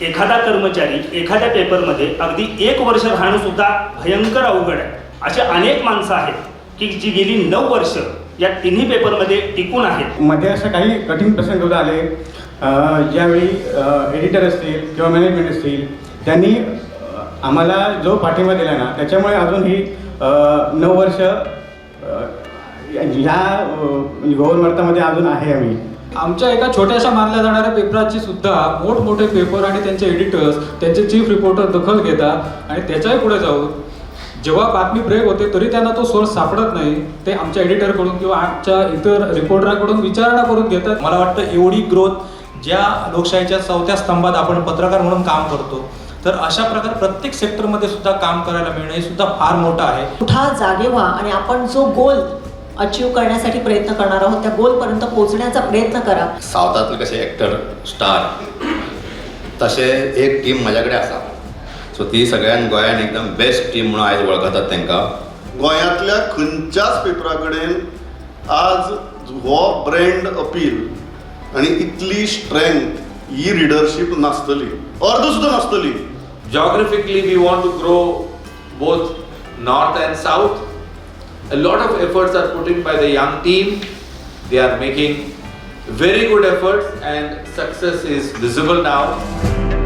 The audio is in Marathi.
एखादा कर्मचारी एखाद्या पेपरमध्ये अगदी एक वर्ष राहणं सुद्धा भयंकर अवघड आहे. असे अनेक माणसं आहेत की जी गेली नऊ वर्ष या तिन्ही पेपरमध्ये टिकून आहेत. मध्ये असं काही कठीण प्रसंग सुद्धा आले. ज्यावेळी एडिटर असतील किंवा मॅनेजमेंट असतील त्यांनी आम्हाला जो पाठिंबा दिला ना त्याच्यामुळे अजून ही नऊ वर्ष ह्या गव्हर्नमेंटमध्ये म्हणजे अजून आहे आम्ही. आमच्या एका छोट्याशा मानल्या जाणाऱ्या पेपराची सुद्धा मोठमोठे पेपर आणि त्यांचे एडिटर्स त्यांचे चीफ रिपोर्टर दखल घेतात आणि त्याच्याही पुढे जाऊन जेव्हा बातमी ब्रेक होते तरी त्यांना तो सोर्स सापडत नाही. ते आमच्या एडिटरकडून किंवा आमच्या इतर रिपोर्टरांकडून विचारणा करून घेतात. मला वाटतं एवढी ग्रोथ ज्या लोकशाहीच्या चौथ्या स्तंभात आपण पत्रकार म्हणून काम करतो तर अशा प्रकारे प्रत्येक सेक्टरमध्ये सुद्धा काम करायला मिळणं हे सुद्धा फार मोठं आहे. मोठा जागे व्हा आणि आपण जो गोल अचीव करण्यासाठी प्रयत्न करणार आहोत. त्या गोलपर्यंत पोहोचण्याचा प्रयत्न करा. सावथातले कशे एक्टर स्टार तशे एक टीम म्हाज्या कडेन आसा सो ती सगळ्यान गोंयान एकदम बेस्ट टीम म्हणून आयज वळखतात तांकां गोंयांतल्या खंयच्याच पेपरा कडेन आज हो ब्रँड अपील आनी इतली स्ट्रेंथ ही रिडरशीप नासतली. अर्द सुद्दां नासतली. Geographically we want to grow both north and south. A lot of efforts are put in by the young team. They are making very good efforts and success is visible now